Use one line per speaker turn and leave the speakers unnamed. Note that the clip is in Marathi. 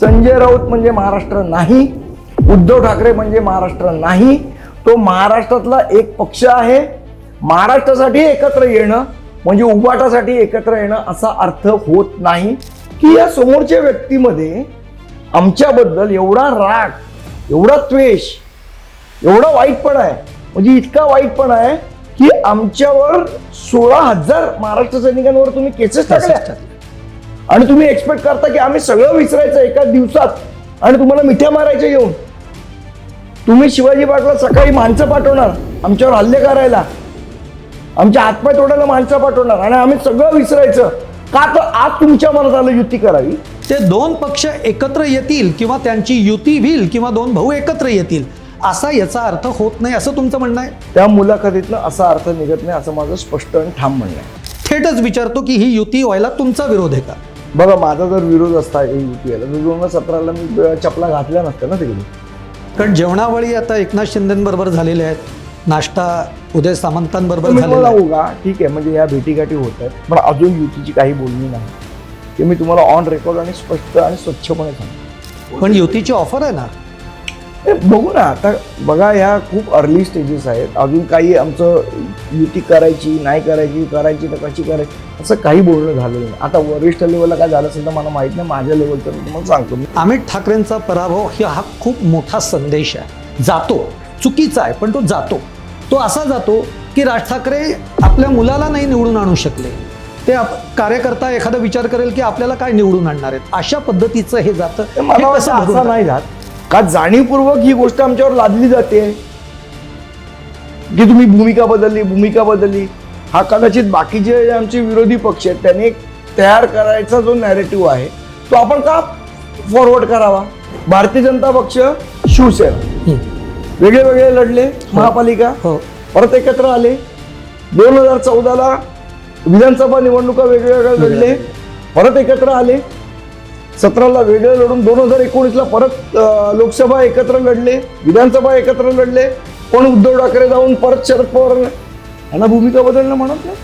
संजय राऊत म्हणजे महाराष्ट्र नाही उद्धव ठाकरे म्हणजे महाराष्ट्र नाही तो महाराष्ट्रातला एक पक्ष आहे. महाराष्ट्रासाठी एकत्र येणं म्हणजे उभाटासाठी एकत्र येणं असा अर्थ होत नाही. की या समोरच्या व्यक्तीमध्ये आमच्याबद्दल एवढा राग एवढा द्वेष एवढा वाईटपणा आहे. म्हणजे इतका वाईटपणा आहे की आमच्यावर सोळा हजार महाराष्ट्र सैनिकांवर तुम्ही केसेस टाकल्या. आणि तुम्ही एक्सपेक्ट करता की आम्ही सगळं विसरायचं एका दिवसात आणि तुम्हाला मिठ्या मारायच्या येऊन. तुम्ही शिवाजी पाटला सकाळी माणसं पाठवणार आमच्यावर हल्ले करायला. आमच्या हातपाय तोडायला माणसं पाठवणार आणि आम्ही सगळं विसरायचं. का तर आज तुमच्या मनात आलं युती करावी?
ते दोन पक्ष एकत्र येतील किंवा त्यांची युती होईल किंवा दोन भाऊ एकत्र येतील असा याचा अर्थ होत नाही असं तुमचं म्हणणं आहे?
त्या मुलाखतीतनं असा अर्थ निघत नाही असं माझं स्पष्ट आणि ठाम म्हणणं आहे.
थेटच विचारतो की ही युती व्हायला तुमचा विरोध आहे का?
बघा माझा जर विरोध असता युती यायला तर दोन हजार सतराला मी चपला घातल्या नसत्या ना तिकडे
कारण जेवणावळी आता एकनाथ शिंदेबरोबर झालेले आहेत नाश्ता उदय सामंतांबरोबर झालेला आहे
उगा ठीक आहे म्हणजे या भेटीगाठी होत आहेत पण अजून युतीची काही बोलणी नाही. ते मी तुम्हाला ऑन रेकॉर्ड आणि स्पष्ट आणि स्वच्छपणे सांगतो.
पण युतीची ऑफर आहे ना.
बघू ना आता बघा ह्या खूप अर्ली स्टेजेस आहेत. अजून काही आमचं युती करायची नाही करायची करायची तर कशी करायची असं काही बोलणं झालेलं नाही. आता वरिष्ठ लेवलला काय झालं असेल तर मला माहीत नाही माझ्या लेवलचं मी तुम्हाला सांगतो. मी
अमित ठाकरेंचा पराभव ही हा खूप मोठा संदेश आहे. जातो. चुकीचा आहे पण तो जातो. तो असा जातो की राज ठाकरे आपल्या मुलाला नाही निवडून आणू शकले. ते आप- कार्यकर्ता एखादा विचार करेल की आपल्याला काय निवडून आणणार आहेत? अशा पद्धतीचं हे जातं.
मला असं नाही जात. का जाणीवपूर्वक ही गोष्ट आमच्यावर लादली जाते? की तुम्ही भूमिका बदलली भूमिका बदलली. हा कदाचित बाकीचे जे आमचे विरोधी पक्ष आहेत त्यांनी एक तयार करायचा जो नॅरेटिव्ह आहे तो आपण का फॉरवर्ड करावा? भारतीय जनता पक्ष शिवसेना.
हं.
वेगळे वेगळे लढले महापालिका.
हो.
परत एकत्र आले. दोन हजार चौदाला विधानसभा निवडणुका वेगळे वेगळे लढले. परत एकत्र आले. सतराला वेगळे लढून दोन हजार एकोणीसला परत लोकसभा एकत्र लढले विधानसभा एकत्र लढले. पण उद्धव ठाकरे जाऊन परत शरद पवार यांना भूमिका बदलणं म्हणत नाही?